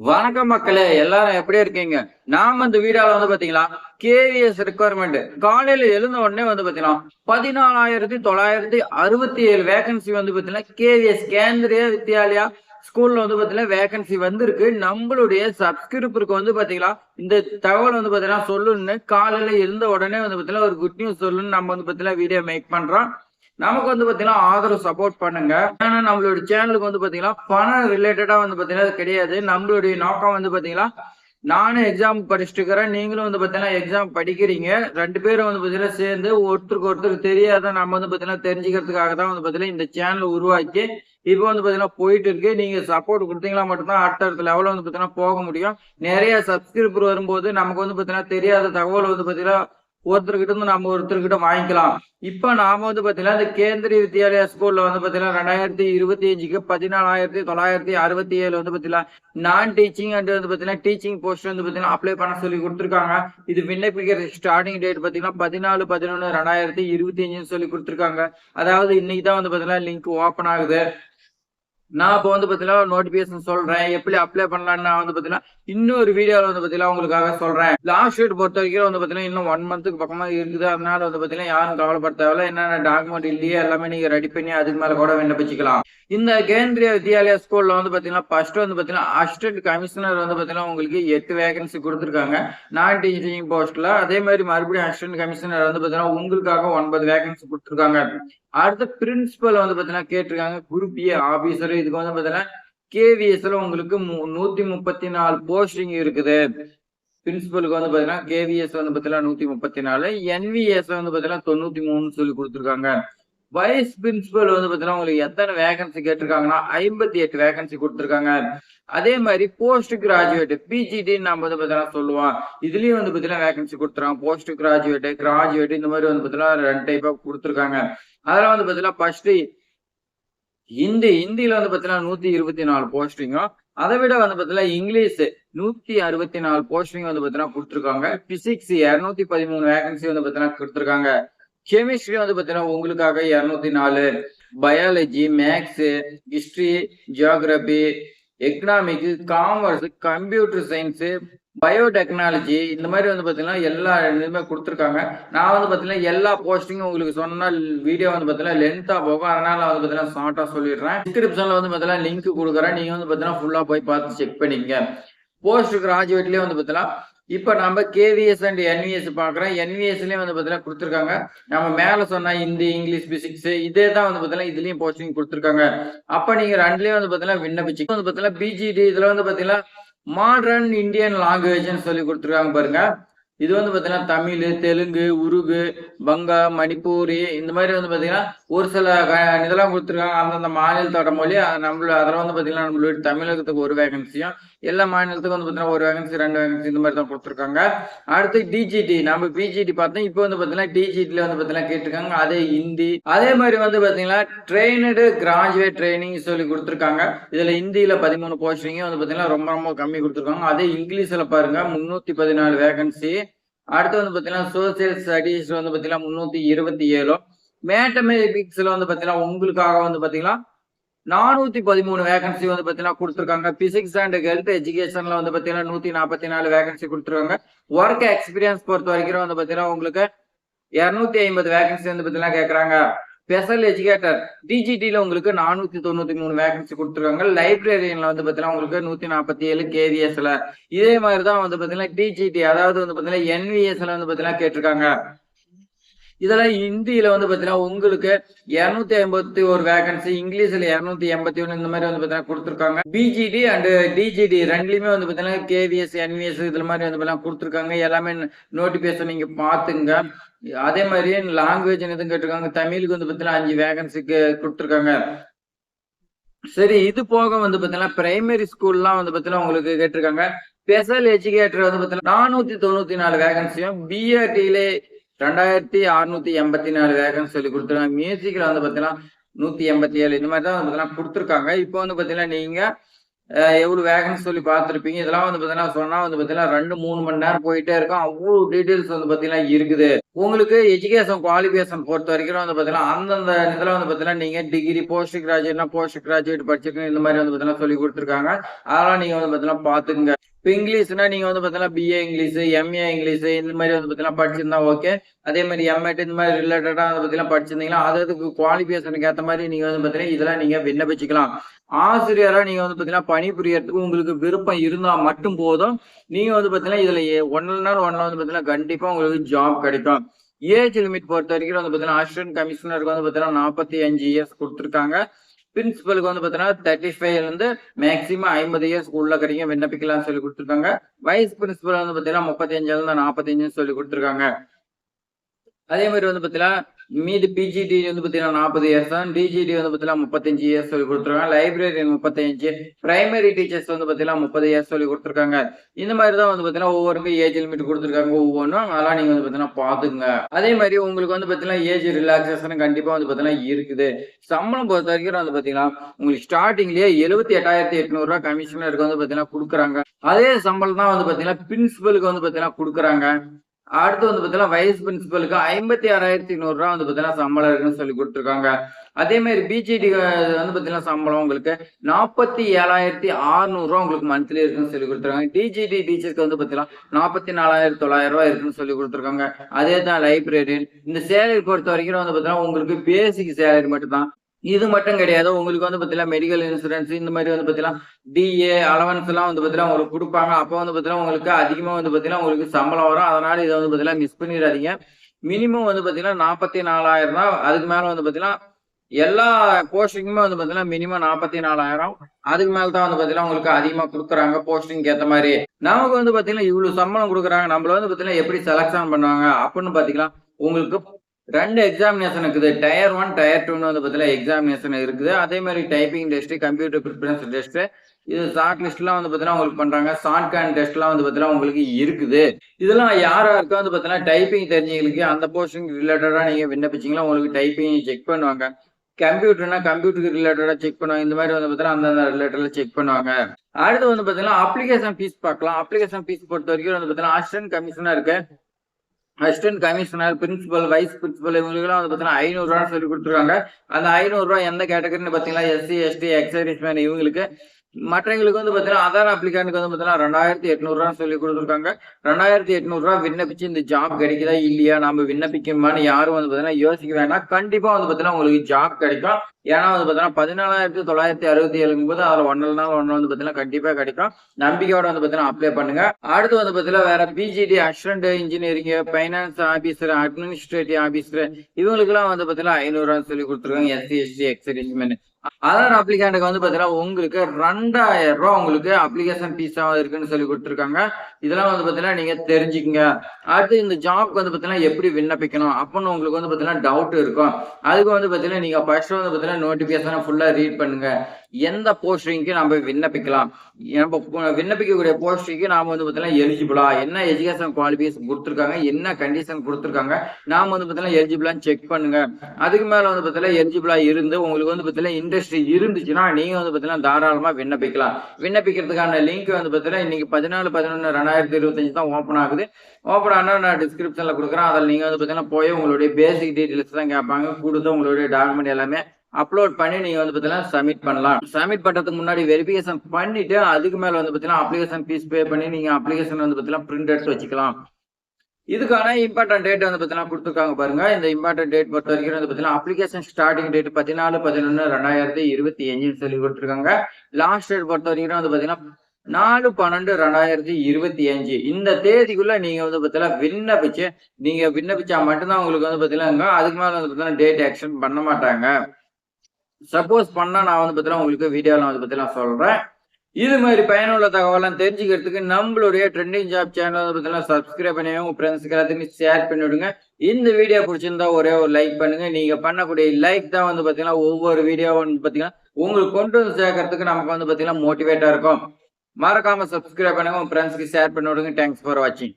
வணக்கம் மக்களே எல்லாரும் எப்படி இருக்கீங்க? நாம இந்த வீடியோல வந்து பாத்தீங்களா கேவிஎஸ் ரெக்குவயர்மெண்ட் காலையில எழுந்த உடனே வந்து பாத்தீங்கன்னா பதினாலாயிரத்தி தொள்ளாயிரத்தி அறுபத்தி ஏழு வேகன்சி வந்து பாத்தீங்கன்னா கேவிஎஸ் கேந்திரிய வித்யாலயா ஸ்கூல்ல வந்து பாத்தீங்கன்னா வேகன்சி வந்திருக்கு. நம்மளுடைய சப்ஸ்கிரிப்பருக்கு வந்து பாத்தீங்களா இந்த தகவல் வந்து பாத்தீங்கன்னா சொல்லணும்னு காலையில எழுந்த உடனே வந்து பாத்தீங்கன்னா ஒரு குட் நியூஸ் சொல்லணும்னு நம்ம வந்து பாத்தீங்கன்னா வீடியோ மேக் பண்றோம். நமக்கு வந்து பாத்தீங்கன்னா ஆதரவு சப்போர்ட் பண்ணுங்க ஏன்னா நம்மளுடைய சேனலுக்கு வந்து பாத்தீங்கன்னா பணம் ரிலேட்டடா வந்து பாத்தீங்கன்னா அது கிடையாது நம்மளுடைய நோக்கம் வந்து பாத்தீங்கன்னா நானும் எக்ஸாம் படிச்சுட்டு இருக்கிறேன் நீங்களும் வந்து பாத்தீங்கன்னா எக்ஸாம் படிக்கிறீங்க ரெண்டு பேரும் வந்து பாத்தீங்கன்னா சேர்ந்து ஒருத்தருக்கு ஒருத்தர் தெரியாத நம்ம வந்து பாத்தீங்கன்னா தெரிஞ்சுக்கிறதுக்காக தான் வந்து பாத்தீங்கன்னா இந்த சேனல் உருவாக்கி இப்போ வந்து பாத்தீங்கன்னா போயிட்டு இருக்கு நீங்க சப்போர்ட் கொடுத்தீங்களா மட்டும்தான் அடுத்த லெவலில் வந்து பாத்தீங்கன்னா போக முடியும் நிறைய சப்ஸ்கிரிப்பர் வரும்போது நமக்கு வந்து பாத்தீங்கன்னா தெரியாத தகவல் வந்து பாத்தீங்கன்னா ஒருத்தர்கிட்ட இருந்து நம்ம ஒருத்தர்கிட்ட வாங்கிக்கலாம். இப்ப நாம வந்து பாத்தீங்கன்னா இந்த கேந்திரிய வித்யாலயா ஸ்கூல்ல வந்து பாத்தீங்கன்னா ரெண்டாயிரத்தி இருபத்தி அஞ்சுக்கு பதினாலாயிரத்தி தொள்ளாயிரத்தி அறுபத்தி ஏழு வந்து பாத்தீங்கன்னா நான் டீச்சிங் அண்ட் வந்து பாத்தீங்கன்னா டீச்சிங் போஸ்ட் வந்து பாத்தீங்கன்னா அப்ளை பண்ண சொல்லி கொடுத்துருக்காங்க. இது விண்ணப்பிக்கிற ஸ்டார்டிங் டேட் பாத்தீங்கன்னா பதினாலு பதினொன்று ரெண்டாயிரத்தி இருபத்தி அஞ்சுன்னு சொல்லி கொடுத்துருக்காங்க. அதாவது இன்னைக்கு தான் வந்து பாத்தீங்கன்னா லிங்க் ஓப்பன் ஆகுது. நான் இப்போ வந்து பாத்தீங்கன்னா நோட்டிபிகேஷன் சொல்றேன். எப்படி அப்ளை பண்ணலாம்னு நான் வந்து பாத்தீங்கன்னா இன்னொரு வீடியோவில் வந்து பாத்தீங்கன்னா உங்களுக்காக சொல்றேன். லாஸ்ட் டேட் பொறுத்த வரைக்கும் வந்து பாத்தீங்கன்னா இன்னும் ஒன் மந்த்துக்கு பக்கமா இருக்குது. அதனால வந்து பாத்தீங்கன்னா யாரும் கவலைப்பட தேவையில்ல. என்னென்ன டாக்குமெண்ட் இல்லையே எல்லாமே நீங்க ரெடி பண்ணி அதுக்கு மேல கூட விண்ணப்பிச்சிக்கலாம். இந்த கேந்திரிய வித்யாலயா ஸ்கூல்ல வந்து பாத்தீங்கன்னா ஃபர்ஸ்ட் வந்து பாத்தீங்கன்னா அசிஸ்டன்ட் கமிஷனர் வந்து பாத்தீங்கன்னா உங்களுக்கு எட்டு வேகன்சி கொடுத்துருக்காங்க. நான் டீச்சிங் போஸ்ட்ல அதே மாதிரி மறுபடியும் அசிஸ்டன்ட் கமிஷனர் வந்து பாத்தீங்கன்னா உங்களுக்காக ஒன்பது வேகன்சி கொடுத்துருக்காங்க. அடுத்த பிரின்சிபல் வந்து பாத்தீங்கன்னா கேட்டிருக்காங்க. குரூப் ஏ ஆபீசர் இதுக்கு வந்து பாத்தீங்கன்னா கேவிஎஸ்ல உங்களுக்கு மு- நூத்தி முப்பத்தி நாலு போஸ்டிங் இருக்குது. பிரின்சிபலுக்கு வந்து பாத்தீங்கன்னா கேவிஎஸ் வந்து பாத்தீங்கன்னா நூத்தி முப்பத்தி நாலு. என்விஎஸ் வந்து பாத்தீங்கன்னா தொண்ணூத்தி மூணு சொல்லி கொடுத்துருக்காங்க. வைஸ் பிரின்சிபல் வந்து பாத்தீங்கன்னா உங்களுக்கு எத்தனை வேகன்சி கேட்டிருக்காங்கன்னா ஐம்பத்தி எட்டு வேகன்சி கொடுத்துருக்காங்க. அதே மாதிரி போஸ்ட் கிராஜுவேட் பிஜிடின்னு நம்ம வந்து பாத்தீங்கன்னா சொல்லுவோம். இதுலயும் வந்து பாத்தீங்கன்னா வேகன்சி கொடுத்துருக்காங்க. போஸ்ட் கிராஜுவேட் கிராஜுவேட் இந்த மாதிரி வந்து பாத்தீங்கன்னா ரெண்டு டைப்பா கொடுத்துருக்காங்க. அதெல்லாம் வந்து பாத்தீங்கன்னா ஃபர்ஸ்ட் ஹிந்தி ஹிந்தியில வந்து பாத்தீங்கன்னா நூத்தி இருபத்தி நாலு போஸ்டிங்கும் அதை விட வந்து பாத்தீங்கன்னா இங்கிலீஷ் நூத்தி அறுபத்தி நாலு போஸ்டிங் வந்து பாத்தீங்கன்னா கொடுத்துருக்காங்க. பிசிக்ஸ் இருநூத்தி பதிமூணு வேகன்சி வந்து பாத்தீங்கன்னா கொடுத்துருக்காங்க. கெமிஸ்ட்ரி வந்து பாத்தீங்கன்னா உங்களுக்காக இருநூத்தி நாலு. Biology maths history geography economics commerce computer science biotechnology இந்த மாதிரி வந்து பாத்தீங்கன்னா எல்லா இதுவுமே கொடுத்துருக்காங்க. நான் வந்து பாத்தீங்கன்னா எல்லா போஸ்டிங்கும் உங்களுக்கு சொன்ன வீடியோ வந்து பாத்தீங்கன்னா லென்த்தாக போகும். அதனால வந்து பாத்தீங்கன்னா ஷார்ட்டா சொல்லிடுறேன். டிஸ்கிரிப்ஷன்ல வந்து பாத்தீங்கன்னா லிங்க் கொடுக்குறேன். நீங்க வந்து பாத்தீங்கன்னா ஃபுல்லா போய் பார்த்து செக் பண்ணிக்கங்க. போஸ்ட் கிராஜுவேட்லயே வந்து பாத்தீங்கன்னா இப்ப நம்ம கேவிஎஸ் அண்ட் என்விஎஸ் பார்க்குறோம் என்விஎஸ்லேயும் வந்து பாத்தீங்கன்னா கொடுத்துருக்காங்க. நம்ம மேல சொன்ன ஹிந்தி இங்கிலீஷ் பிசிக்ஸ் இதே தான் வந்து பாத்தீங்கன்னா இதுலயும் போஸ்டிங் கொடுத்துருக்காங்க. அப்ப நீங்க ரெண்டுலயும் வந்து பாத்தீங்கன்னா விண்ணப்பிச்சு வந்து பாத்தீங்கன்னா பிஜிடி இதுல வந்து பாத்தீங்கன்னா மாடர்ன் இந்தியன் லாங்குவேஜ்னு சொல்லி கொடுத்துருக்காங்க பாருங்க. இது வந்து பாத்தீங்கன்னா தமிழ் தெலுங்கு உருகு பங்கா மணிப்பூரி இந்த மாதிரி வந்து பாத்தீங்கன்னா ஒரு சில இதெல்லாம் கொடுத்துருக்காங்க. அந்தந்த மாநிலத்தோட மொழி நம்மள அதில் வந்து பாத்தீங்கன்னா நம்மளுடைய தமிழகத்துக்கு ஒரு வேகன்சியும் எல்லா மாநிலத்துக்கும் வந்து பாத்தீங்கன்னா ஒரு வேகன்சி ரெண்டு வேகன்சி இந்த மாதிரி தான் கொடுத்துருக்காங்க. அடுத்து டிஜிடி நம்ம பிஜிடி பார்த்தோம். இப்போ வந்து பாத்தீங்கன்னா டிஜிடில வந்து பாத்தீங்கன்னா கேட்டிருக்காங்க. அதே ஹிந்தி. அதே மாதிரி வந்து பாத்தீங்கன்னா ட்ரெயினடு கிராஜுவேட் ட்ரைனிங் சொல்லி கொடுத்துருக்காங்க. இதுல ஹிந்தியில் பதிமூணு போஸ்டிங்க வந்து பாத்தீங்கன்னா ரொம்ப ரொம்ப கம்மி கொடுத்துருக்காங்க. அதே இங்கிலீஷ்ல பாருங்க முன்னூத்தி பதினாலு வேகன்சி அடுத்து வந்து பார்த்தீங்கன்னா சோசியல் ஸ்டடீஸில் வந்து பார்த்தீங்கன்னா முன்னூத்தி இருபத்தி ஏழும் மேத்தமெட்டிக்ஸ்ல வந்து பார்த்தீங்கன்னா உங்களுக்காக வந்து பார்த்தீங்கன்னா நானூத்தி பதிமூணு வேகன்சி வந்து பார்த்தீங்கன்னா கொடுத்துருக்காங்க. பிசிக்ஸ் அண்ட் ஹெல்த் எஜுகேஷன்ல வந்து பார்த்தீங்கன்னா நூத்தி நாற்பத்தி நாலு வேகன்சி கொடுத்துருக்காங்க. ஒர்க் எக்ஸ்பீரியன்ஸ் பொறுத்த வரைக்கும் வந்து பார்த்தீங்கன்னா உங்களுக்கு இரநூத்தி ஐம்பது வேகன்சி வந்து பார்த்தீங்கன்னா கேட்குறாங்க ஸ்பெஷல் எஜுகேட்டர் டிஜிடில உங்களுக்கு நானூத்தி தொண்ணூத்தி மூணு வேகன்சி கொடுத்துருக்காங்க. லைப்ரரியனில் வந்து பாத்தீங்கன்னா உங்களுக்கு நூத்தி நாற்பத்தி ஏழு கேவிஎஸ்ல இதே மாதிரி தான் வந்து பாத்தீங்கன்னா டிஜிடி அதாவது வந்து பாத்தீங்கன்னா என்விஎஸ்ல வந்து பாத்தீங்கன்னா கேட்டிருக்காங்க. இதெல்லாம் ஹிந்தியில வந்து பாத்தீங்கன்னா உங்களுக்கு இருநூத்தி ஐம்பத்தி ஒரு வேகன்சி இங்கிலீஷ்ல இருநூத்தி எண்பத்தி ஒண்ணு இந்த மாதிரி வந்து பாத்தீங்கன்னா கொடுத்துருக்காங்க. பிஜிடி அண்ட் டிஜிடி ரெண்டுலயுமே வந்து பாத்தீங்கன்னா கேவிஎஸ் என்விஎஸ் இதுல மாதிரி வந்து பாத்தீங்கன்னா கொடுத்துருக்காங்க. எல்லாமே நோட்டிபிகேஷன் நீங்க பாத்துங்க அதே மாதிரி லாங்குவேஜ் எதுவும் கேட்டிருக்காங்க. தமிழுக்கு வந்து பாத்தீங்கன்னா அஞ்சு வேகன்சிக்கு கொடுத்துருக்காங்க. சரி இது போக வந்து பாத்தீங்கன்னா பிரைமரி ஸ்கூல்லாம் வந்து பாத்தீங்கன்னா உங்களுக்கு கேட்டிருக்காங்க. ஸ்பெஷல் எஜுகேட்டர் வந்து பாத்தீங்கன்னா நானூத்தி தொண்ணூத்தி நாலு வேகன்சியும் பிஆர்டியிலே ரெண்டாயிரத்தி அறுநூத்தி எண்பத்தி நாலு வேகன்னு சொல்லி கொடுத்துருக்காங்க மியூசிக்கில் வந்து பார்த்தீங்கன்னா நூத்தி எண்பத்தி ஏழு இந்த மாதிரி தான் வந்து பார்த்தீங்கன்னா கொடுத்துருக்காங்க இப்போ வந்து பார்த்தீங்கன்னா நீங்க எவ்வளவு வேகன்ஸ் சொல்லி பார்த்துருப்பீங்க இதெல்லாம் வந்து பார்த்தீங்கன்னா சொன்னா வந்து பார்த்தீங்கன்னா ரெண்டு மூணு மணி நேரம் போயிட்டே இருக்கும் அவ்வளோ டீட்டெயில்ஸ் வந்து பார்த்தீங்கன்னா இருக்குது உங்களுக்கு எஜுகேஷன் குவாலிஃபிகேஷன் பொறுத்த வரைக்கும் வந்து பார்த்தீங்கன்னா அந்தந்த இதில் வந்து பார்த்தீங்கன்னா நீங்க டிகிரி போஸ்ட் கிராஜுவேட்னா போஸ்ட் கிராஜுவேட் படிச்சிருக்கீங்க இந்த மாதிரி வந்து பார்த்தீங்கன்னா சொல்லி கொடுத்துருக்காங்க அதெல்லாம் நீங்க வந்து பார்த்தீங்கன்னா பார்த்துக்குங்க இப்போ இங்கிலீஷ்னா நீங்க வந்து பார்த்தீங்கன்னா பிஏ இங்கிலீஷ் எம்ஏ இங்கிலீஷ் இந்த மாதிரி வந்து பார்த்தீங்கன்னா படிச்சிருந்தா ஓகே அதே மாதிரி எம்எட் இந்த மாதிரி ரிலேட்டடாக வந்து பார்த்தீங்கன்னா படிச்சிருந்தீங்கன்னா அதுக்கு குவாலிஃபிகேஷனுக்கு ஏற்ற மாதிரி நீங்க வந்து பார்த்தீங்கன்னா இதெல்லாம் நீங்க விண்ணப்பிச்சுக்கலாம். ஆசிரியராக நீங்க வந்து பார்த்தீங்கன்னா பணிபுரியறதுக்கு உங்களுக்கு விருப்பம் இருந்தா மட்டும் போதும். நீங்க வந்து பார்த்தீங்கன்னா இதுல ஒன்ல நாள் ஒன்ல வந்து பார்த்தீங்கன்னா கண்டிப்பா உங்களுக்கு ஜாப் கிடைக்கும். ஏஜ் லிமிட் பொறுத்த வரைக்கும் வந்து பார்த்தீங்கன்னா அசிஸ்டன்ட் கமிஷனருக்கு வந்து பார்த்தீங்கன்னா நாற்பத்தி அஞ்சு இயர்ஸ் கொடுத்துருக்காங்க. பிரின்சிபலுக்கு வந்து பார்த்தீங்கன்னா தேர்ட்டி ஃபைவ்ல இருந்து மேக்ஸிமம் ஐம்பது இயர்ஸ் உள்ள கிடைக்கும் விண்ணப்பிக்கலாம் சொல்லி கொடுத்துருக்காங்க. வைஸ் பிரின்சிபல் வந்து பார்த்தீங்கன்னா முப்பத்தி இருந்து நாற்பத்தஞ்சுன்னு சொல்லி கொடுத்துருக்காங்க. அதே மாதிரி வந்து பார்த்தீங்கன்னா மீது பிஜிடி வந்து பார்த்தீங்கன்னா நாற்பது இயர்ஸ் தான் டிஜிடி வந்து பார்த்தீங்கன்னா முப்பத்தஞ்சு இயர்ஸ் சொல்லி கொடுத்துருக்காங்க லைப்ரரி முப்பத்தஞ்சு பிரைமரி டீச்சர்ஸ் வந்து பார்த்தீங்கன்னா முப்பது இயர்ஸ் சொல்லி கொடுத்துருக்காங்க இந்த மாதிரி தான் வந்து பார்த்தீங்கன்னா ஒவ்வொருக்கும் ஏஜ் லிமிட் கொடுத்துருக்காங்க ஒவ்வொன்றும் அதெல்லாம் நீங்கள் வந்து பார்த்தீங்கன்னா பார்த்துங்க அதே மாதிரி உங்களுக்கு வந்து பார்த்தீங்கன்னா ஏஜ் ரிலாக்ஸேஷன் கண்டிப்பாக வந்து பார்த்தீங்கன்னா இருக்குது சம்பளம் பொறுத்த வரைக்கும் வந்து பார்த்தீங்கன்னா உங்களுக்கு ஸ்டார்டிங்லேயே எழுபத்தி எட்டாயிரத்தி எட்நூறுரூவா கமிஷனருக்கு வந்து பார்த்தீங்கன்னா கொடுக்குறாங்க அதே சம்பளம் தான் வந்து பார்த்தீங்கன்னா பிரின்சிபலுக்கு வந்து பார்த்தீங்கன்னா கொடுக்குறாங்க அடுத்து வந்து பார்த்தீங்கன்னா வைஸ் பிரின்சிபலுக்கு ஐம்பத்தி ஆறாயிரத்தி நூறுரூவா வந்து பார்த்தீங்கன்னா சம்பளம் இருக்குன்னு சொல்லி கொடுத்துருக்காங்க. அதே மாதிரி பிஜிடி வந்து பார்த்தீங்கன்னா சம்பளம் உங்களுக்கு நாற்பத்தி ஏழாயிரத்தி அறுநூறுவா உங்களுக்கு மந்த்லி இருக்குன்னு சொல்லி கொடுத்துருக்காங்க. டிஜிடி டீச்சருக்கு வந்து பார்த்தீங்கன்னா நாற்பத்தி நாலாயிரத்தி தொள்ளாயிரம் ரூபா இருக்குன்னு சொல்லி கொடுத்துருக்காங்க. அதே தான் லைப்ரரியன் இந்த சேலரி பொறுத்த வரைக்கும் வந்து பார்த்தீங்கன்னா உங்களுக்கு பேசிக் சேலரி மட்டும் தான் இது மட்டும் கிடையாது உங்களுக்கு வந்து பார்த்தீங்கன்னா மெடிக்கல் இன்சூரன்ஸ் இந்த மாதிரி வந்து பார்த்தீங்கன்னா டிஏ அலவன்ஸ் எல்லாம் வந்து பார்த்தீங்கன்னா உங்களுக்கு கொடுப்பாங்க அப்போ வந்து பார்த்தீங்கன்னா உங்களுக்கு அதிகமாக வந்து பார்த்தீங்கன்னா உங்களுக்கு சம்பளம் வரும் அதனால இதை வந்து பார்த்தீங்கன்னா மிஸ் பண்ணிடாதீங்க மினிமம் வந்து பார்த்தீங்கன்னா நாற்பத்தி நாலாயிரம் தான் அதுக்கு மேலே வந்து பார்த்தீங்கன்னா எல்லா போஸ்டிங்குமே வந்து பார்த்தீங்கன்னா மினிமம் நாற்பத்தி நாலாயிரம் அதுக்கு மேல தான் வந்து பார்த்தீங்கன்னா உங்களுக்கு அதிகமாக கொடுக்குறாங்க போஸ்டிங் ஏற்ற மாதிரி நமக்கு வந்து பார்த்தீங்கன்னா இவ்வளோ சம்பளம் கொடுக்குறாங்க நம்மள வந்து பார்த்தீங்கன்னா எப்படி செலக்ஷன் பண்ணுவாங்க அப்படின்னு பார்த்தீங்கன்னா உங்களுக்கு ரெண்டு எக்ஸாமினேஷன் இருக்குது. டயர் ஒன் டயர் டூன்னு வந்து பார்த்தீங்கன்னா எக்ஸாமினேஷன் இருக்குது. அதே மாதிரி typing test computer preference test இது ஷார்ட் லிஸ்ட்லாம் வந்து பார்த்தீங்கன்னா உங்களுக்கு பண்றாங்க. ஷார்ட் கேன் டெஸ்ட்லாம் வந்து பார்த்தீங்கன்னா உங்களுக்கு இருக்குது. இதெல்லாம் யாரா இருக்கா வந்து பார்த்தீங்கன்னா டைப்பிங் தெரிஞ்சவங்களுக்கு அந்த போர்ஷன் ரிலேட்டடாக நீங்கள் விண்ணப்பிச்சீங்களா உங்களுக்கு டைப்பிங் செக் பண்ணுவாங்க. கம்ப்யூட்டர்னா கம்ப்யூட்டருக்கு ரிலேட்டடாக செக் பண்ணுவாங்க. இந்த மாதிரி வந்து பார்த்தீங்கன்னா அந்தந்த ரிலேட்டடில் செக் பண்ணுவாங்க. அடுத்து வந்து பார்த்தீங்கன்னா அப்ளிகேஷன் ஃபீஸ் பார்க்கலாம். அப்ளிகேஷன் ஃபீஸ் பொறுத்த வரைக்கும் வந்து பார்த்தீங்கன்னா அசிஸ்டன்ட் கமிஷனாக இருக்குது assistant commissioner principal vice principal இவங்களுக்குலாம் வந்து பார்த்தீங்கன்னா ஐநூறுரூவா சொல்லி கொடுத்துருக்காங்க. அந்த ஐநூறுரூவா எந்த கேட்டகரின்னு பார்த்தீங்கன்னா எஸ்சி எஸ்டி எக்ஸைஸ் மேன் இவங்களுக்கு மற்றவங்களுக்கு வந்து பார்த்தீங்கன்னா ஆதார் அப்ளிகானுக்கு வந்து பார்த்தீங்கன்னா ரெண்டாயிரத்தி எட்நூறுரூவான்னு சொல்லி கொடுத்துருக்காங்க. ரெண்டாயிரத்தி எட்நூறுரூவா விண்ணப்பிச்சு இந்த ஜாப் கிடைக்குதா இல்லையா நம்ம விண்ணப்பிக்கணுமான்னு யாரும் வந்து பார்த்தீங்கன்னா யோசிக்க வேண்டாம் கண்டிப்பாக வந்து பார்த்தீங்கன்னா உங்களுக்கு ஜாப் கிடைக்கும். ஏன்னா வந்து பார்த்தீங்கன்னா பதினாலாயிரத்தி தொள்ளாயிரத்தி அறுபத்தி ஏழுங்கும் போது அதில் ஒன்னு நாள் ஒன்று வந்து பார்த்தீங்கன்னா கண்டிப்பாக கிடைக்கும். நம்பிக்கையோட வந்து பார்த்தீங்கன்னா அப்ளை பண்ணுங்க. அடுத்து வந்து பார்த்தீங்கன்னா வேற PGT assistant engineering finance officer administrative officer இவங்களுக்குலாம் வந்து பார்த்தீங்கன்னா ஐநூறுரூவா சொல்லி கொடுத்துருக்காங்க. எஸ்சி எஸ்டி எக்ஸரிஸ்மெண்ட் அதர் அப்ளிகேண்ட்டுக்கு வந்து பார்த்தீங்கன்னா உங்களுக்கு ரெண்டாயிரம் ரூபா உங்களுக்கு அப்ளிகேஷன் ஃபீஸா இருக்குன்னு சொல்லி கொடுத்துருக்காங்க இதெல்லாம் வந்து பார்த்தீங்கன்னா நீங்க தெரிஞ்சுக்கங்க அடுத்து இந்த ஜாப்க்கு வந்து பார்த்தீங்கன்னா எப்படி விண்ணப்பிக்கணும் அப்படின்னு உங்களுக்கு வந்து பார்த்தீங்கன்னா டவுட் இருக்கும் அதுக்கு வந்து பார்த்தீங்கன்னா நீங்க ஃபர்ஸ்ட் வந்து பார்த்தீங்கன்னா நோட்டிபிகேஷன் ஃபுல்லா ரீட் பண்ணுங்க எந்த போஸ்டிங்க்கு நம்ம விண்ணப்பிக்கலாம் நம்ம விண்ணப்பிக்கக்கூடிய போஸ்டிங்க்கு நாம வந்து பார்த்தீங்கன்னா எலிஜிபிளா என்ன எஜுகேஷன் குவாலிஃபிகேஷன் கொடுத்துருக்காங்க என்ன கண்டிஷன் கொடுத்துருக்காங்க நாம வந்து பார்த்தீங்கன்னா எலிஜிபிளான்னு செக் பண்ணுங்க அதுக்கு மேல வந்து பார்த்தீங்கன்னா எலிஜிபிளா இருந்து உங்களுக்கு வந்து பார்த்தீங்கன்னா இண்டஸ்ட்ரி இருந்துச்சுன்னா நீங்க வந்து பார்த்தீங்கன்னா தாராளமா விண்ணப்பிக்கலாம். விண்ணப்பிக்கிறதுக்கான லிங்க் வந்து பார்த்தீங்கன்னா இன்னைக்கு பதினாலு பதினொன்று ரெண்டாயிரத்தி இருபத்தஞ்சு தான் ஓப்பன் ஆகுது. ஓப்பன் ஆனால் நான் டிஸ்கிரிப்ஷன்ல கொடுக்குறேன். அதில் நீங்க வந்து பார்த்தீங்கன்னா போய் உங்களுடைய பேசிக் டீட்டெயில்ஸ் தான் கேட்பாங்க. கொடுத்து உங்களுடைய டாக்குமெண்ட் எல்லாமே அப்லோட் பண்ணி நீங்க வந்து பார்த்தீங்கன்னா சப்மிட் பண்ணலாம். சப்மிட் பண்றதுக்கு முன்னாடி வெரிஃபிகேஷன் பண்ணிட்டு அதுக்கு மேல வந்து பார்த்தீங்கன்னா அப்ளிகேஷன் ஃபீஸ் பே பண்ணி நீங்க அப்ளிகேஷன் வந்து பார்த்தீங்கன்னா பிரிண்ட் எடுத்து வச்சுக்கலாம். இதுக்கான இம்பார்ட்டன்ட் டேட் வந்து பார்த்தீங்கன்னா கொடுத்துருக்காங்க பாருங்க. இந்த இம்பார்ட்டன்ட் டேட் பொறுத்த வரைக்கும் வந்து பார்த்தீங்கன்னா அப்ளிகேஷன் ஸ்டார்டிங் டேட் பதினாலு பதினொன்று ரெண்டாயிரத்தி இருபத்தி அஞ்சுன்னு சொல்லி கொடுத்துருக்காங்க. லாஸ்ட் டேட் பொறுத்த வரைக்கும் வந்து பார்த்தீங்கன்னா நாலு பன்னெண்டு ரெண்டாயிரத்தி இருபத்தி அஞ்சு இந்த தேதிக்குள்ள நீங்க வந்து பார்த்தீங்கன்னா விண்ணப்பிச்சு நீங்க விண்ணப்பிச்சா மட்டும்தான் உங்களுக்கு வந்து பார்த்தீங்கன்னா அதுக்கு மேலே வந்து பார்த்தீங்கன்னா டேட் ஆக்ஷன் பண்ண மாட்டாங்க. சப்போஸ் பண்ணா நான் வந்து பார்த்தீங்கன்னா உங்களுக்கு வீடியோவில் வந்து பார்த்தீங்கன்னா சொல்றேன். இது மாதிரி பயனுள்ள தகவலாம் தெரிஞ்சுக்கிறதுக்கு நம்மளுடைய ட்ரெண்டிங் ஜாப் சேனல் பார்த்தீங்கன்னா சப்ஸ்கிரைப் பண்ணி உங்க ஃப்ரெண்ட்ஸ்க்கு எல்லாத்துக்கும் ஷேர் பண்ணி விடுங்க. இந்த வீடியோ பிடிச்சிருந்தா ஒரே ஒரு லைக் பண்ணுங்க. நீங்க பண்ணக்கூடிய லைக் தான் வந்து பாத்தீங்கன்னா ஒவ்வொரு வீடியோவும் வந்து பாத்தீங்கன்னா உங்களுக்கு கொண்டு வந்து சேர்க்கறதுக்கு நமக்கு வந்து பாத்தீங்கன்னா மோட்டிவேட்டா இருக்கும். மறக்காம சப்ஸ்கிரைப் பண்ணுங்க. உங்க ஃப்ரெண்ட்ஸ்க்கு ஷேர் பண்ணி விடுங்க. தேங்க்ஸ் ஃபார் வாட்சிங்